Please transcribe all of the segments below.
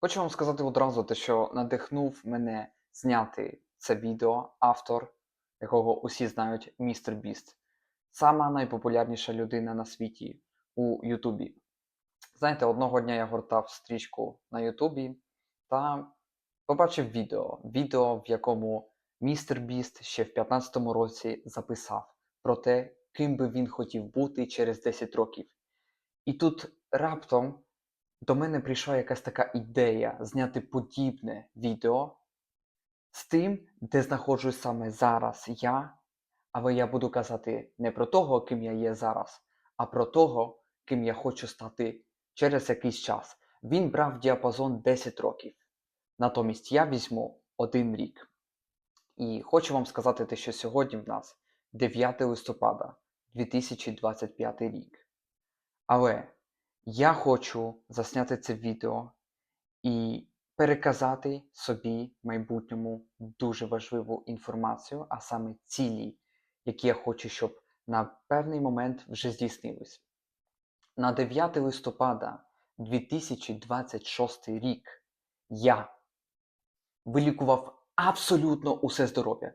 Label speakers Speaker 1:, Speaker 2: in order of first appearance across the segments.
Speaker 1: Хочу вам сказати одразу те, що надихнув мене зняти це відео автор, якого усі знають, містер Біст. Сама найпопулярніша людина на світі у Ютубі. Знаєте, одного дня я гортав стрічку на Ютубі та побачив відео. Відео, в якому містер Біст ще в 15-му році записав про те, ким би він хотів бути через 10 років. І тут раптом до мене прийшла якась така ідея зняти подібне відео з тим, де знаходжусь саме зараз я, але я буду казати не про того, ким я є зараз, а про того, ким я хочу стати через якийсь час. Він брав діапазон 10 років. Натомість я візьму один рік. І хочу вам сказати те, що сьогодні в нас 9 листопада 2025 рік. Але я хочу засняти це відео і переказати собі в майбутньому дуже важливу інформацію, а саме цілі, які я хочу, щоб на певний момент вже здійснились. На 9 листопада 2026 рік я вилікував абсолютно усе здоров'я.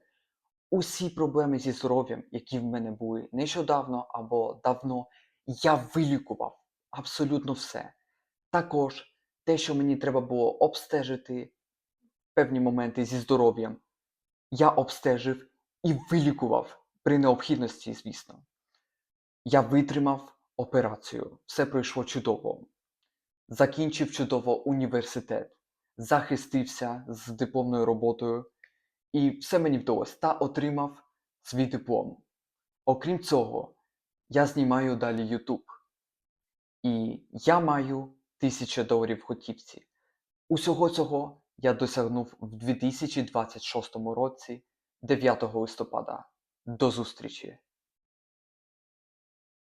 Speaker 1: Усі проблеми зі здоров'ям, які в мене були нещодавно або давно, я вилікував абсолютно все. Також те, що мені треба було обстежити певні моменти зі здоров'ям, я обстежив і вилікував при необхідності, звісно. Я витримав операцію, все пройшло чудово. Закінчив чудово університет, захистився з дипломною роботою, і все мені вдалося та отримав свій диплом. Окрім цього, я знімаю далі YouTube. І я маю 1000 доларів готівці. Усього цього я досягнув в 2026 році, 9 листопада. До зустрічі!